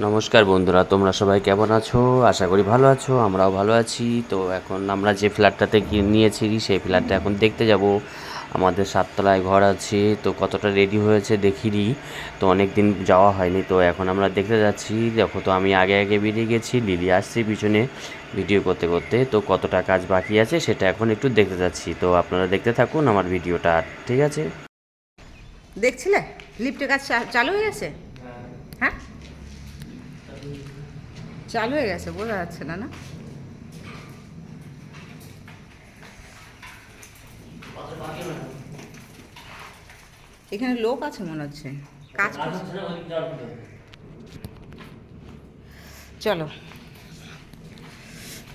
নমস্কার বন্ধুরা, তোমরা সবাই কেমন আছো? আশা করি ভালো আছো, আমরাও ভালো আছি। তো এখন আমরা যে ফ্ল্যাটটাতে নিয়েছি, সেই ফ্ল্যাটটা এখন দেখতে যাব। আমাদের সাততলায় ঘর আছে, তো কতটা রেডি হয়েছে দেখিনি তো অনেক দিন যাওয়া হয়নি, তো এখন আমরা দেখতে যাচ্ছি। দেখো তো, আমি আগে আগে বেরিয়ে গেছি, লিলি আসছে পিছনে ভিডিও করতে করতে। তো কতটা কাজ বাকি আছে সেটা এখন একটু দেখতে যাচ্ছি। তো আপনারা দেখতে থাকুন আমার ভিডিওটা ঠিক আছে? দেখছিলে? লিফটের কাজ চালু হয়ে গেছে হ্যাঁ চালু হয়ে গেছে বোঝা যাচ্ছে না না? এখানে লোক আছে মনে হচ্ছে। কাজ করছে। চলো।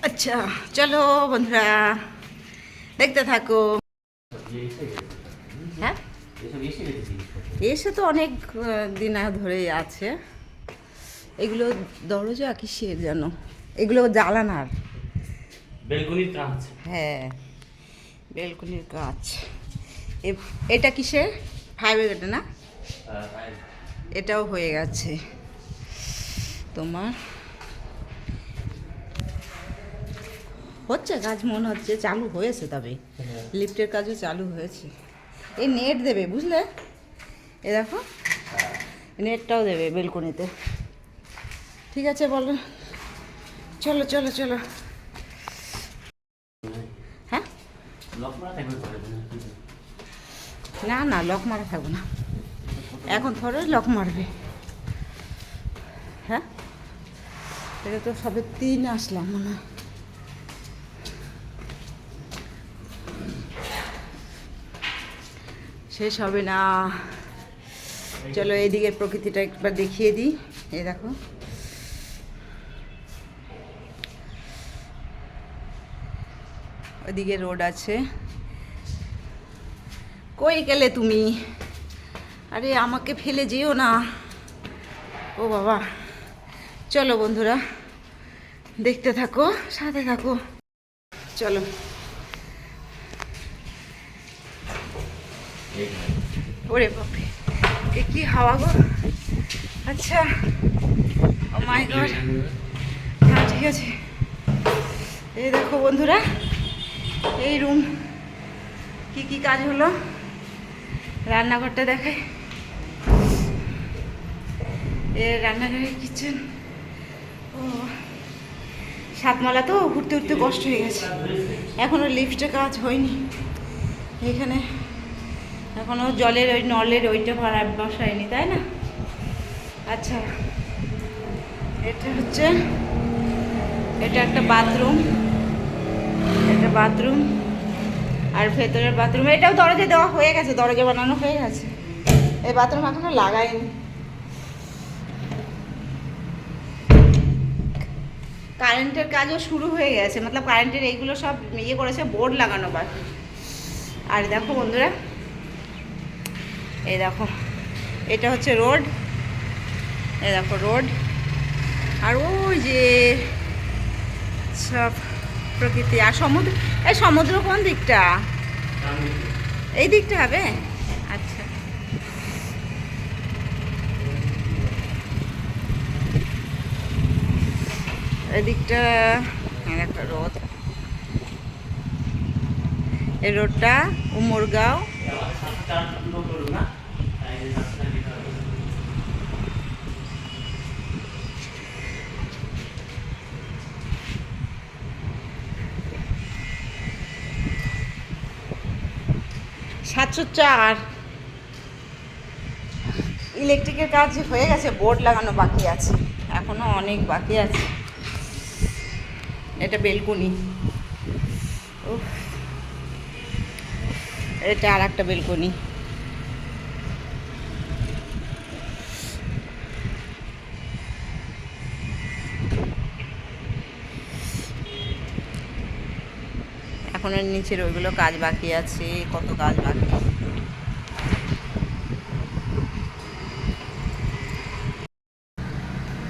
আচ্ছা চলো বন্ধুরা। দেখতে থাকো। হ্যাঁ? এসে তো অনেক দিন ধরেই আছে। এগুলো দরজা কিসের যেন? এগুলো জ্বালানার। বেলকুনির কাজ হ্যাঁ বেলকনির এ- এটা কিসের? ফাইভের এটা না? এটাও হয়ে গেছে। তোমার? হচ্ছে কাজ মনে হচ্ছে চালু হয়েছে তবে। লিফটের কাজও চালু হয়েছে। এই নেট দেবে বুঝলে? এ দেখো। নেটটাও দেবে বেলকনিতে। ঠিক আছে বলো। চলো চলো চলো। হ্যাঁ? না না লক মারা থাকব না। এখন ধরো লক মারবে। হ্যাঁ? এটা তো সবে তিন আসলাম মনে হয়। শেষ হবে না। চলো এইদিকের প্রকৃতিটা একবার দেখিয়ে দিই। এই দেখো। ওইদিকে রোড আছে। কই গেলে তুমি? আরে আমাকে ফেলে যেও না। ও বাবা। চলো বন্ধুরা, দেখতে থাকো, সাথে থাকো। চলো। ওরে বাপরে, এ কি হাওয়া গো? আচ্ছা ও মাই গড। হ্যাঁ ঠিক আছে। এই দেখো বন্ধুরা এই রুম, কি কি কাজ হলো? রান্নাঘরটা দেখায় এ রান্নাঘরের কিচেন ও, সাতমালা তো ঘুরতে উঠতে কষ্ট হয়ে গেছে। এখনও লিফটে কাজ হয়নি। এখানে এখনও জলের ওই নলের ওইটা ভরা বসায়নি, তাই না? আচ্ছা এটা হচ্ছে, এটা একটা বাথরুম এটা বাথরুম আর ভেতরের বাথরুম। এটাও দরজা দেওয়া হয়ে গেছে, দরজা বানানো হয়ে গেছে। এই বাথরুম এখনও লাগাইনি। কারেন্টের কাজও শুরু হয়ে গেছে, মতলব কারেন্টের এইগুলো সব ইয়ে করেছে, বোর্ড লাগানো বাকি। আর দেখো বন্ধুরা, এই দেখো, এটা হচ্ছে রোড। এই দেখো রোড। আর ওই যে সব প্রকৃতি আর সমুদ্র, এই সমুদ্র কোন দিকটা? এই দিকটা হবে? আচ্ছা। এদিকটা একটা রোদ এই রোডটা উমরগাঁও। সাতশো চার। ইলেকট্রিকের কাজ হয়ে গেছে, বোর্ড লাগানো বাকি আছে এখনও অনেক বাকি আছে। এটা বেলকুনি। এটা আর একটা বেলকুনি। এখন এর নিচের ওইগুলো কাজ বাকি আছে কত কাজ বাকি।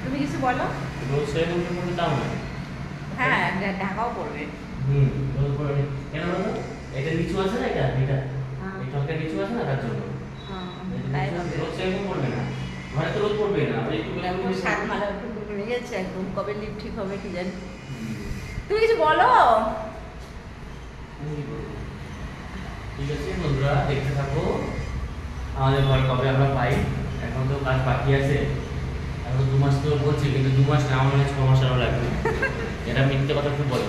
তুমি কিছু বলো? হ্যাঁ ঢাকাও পড়বে। হুম কেন বলো? এটা নিচু আছে না এটা? এটা? হ্যাঁ। এই টপটা নিচু আছে না তার জন্য? রোদ সেরকম পড়বে না। ঘরে তো রোদ পড়বে না। একটু সাত মালার উপরে গেছে একদম। কবে লিফট ঠিক হবে কি জানি। তুমি কিছু বলো ঠিক বন্ধুরা দেখতে থাকো আমাদের ঘর কবে আমরা পাই এখন তো কাজ বাকি আছে। এখন দু মাস তো বলছি কিন্তু দু মাস না আমার ছ মাস আরও লাগবে। এটা মিথ্যে কথা খুব বলে।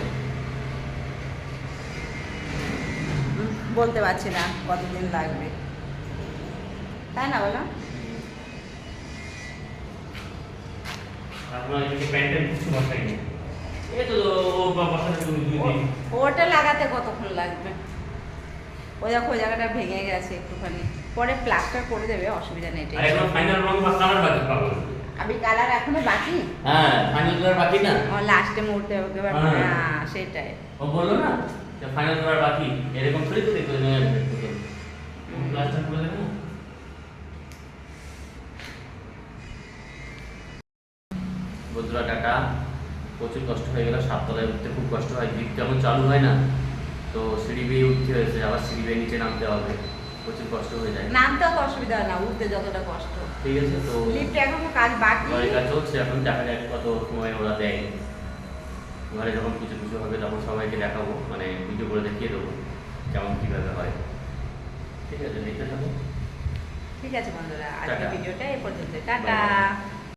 বলতে পারছি না কতদিন লাগবে। তাই না বলো? ওটা লাগাতে কতক্ষণ লাগবে? ওই দেখো ওই জায়গাটা ভেঙে গেছে একটুখানি। পরে প্লাস্টার করে দেবে অসুবিধা নেই আর এখন ফাইনাল রং বা কালার বাকি পাবো। আমি কালার এখনও বাকি? হ্যাঁ ফাইনাল কালার বাকি না? ও লাস্টে মুহূর্তে ওকে ব্যাপার হ্যাঁ। হ্যাঁ সেটাই। ও বলল না যে ফাইনাল কালার বাকি। এরকম থোড়ি তো দেখতে প্লাস্টার করে দেবে না? বন্ধুরা টাটা। প্রচুর কষ্ট হয়ে গেল। সাততলায় উঠতে খুব কষ্ট হয়। লিফট যেমন চালু হয় না। তো সিঁড়ি বেয়ে উঠতে হয়েছে আবার সিঁড়ি বেয়ে নিচে নামতে হবে। প্রচুর কষ্ট হয়ে যায়। নামতে অত অসুবিধা না উঠতে যতটা কষ্ট। ঠিক আছে তো লিফটে এখনও কাজ বাকি। কাজ চলছে এখন দেখা যাক কত সময় ওরা দেয়। ঘরে যখন কিছু কিছু হবে তখন সবাইকে দেখাবো মানে ভিডিও করে দেখিয়ে দেবো কেমন কীভাবে হয়। ঠিক আছে দেখতে থাকো। ঠিক আছে বন্ধুরা আজকে ভিডিওটা এই পর্যন্ত টাটা.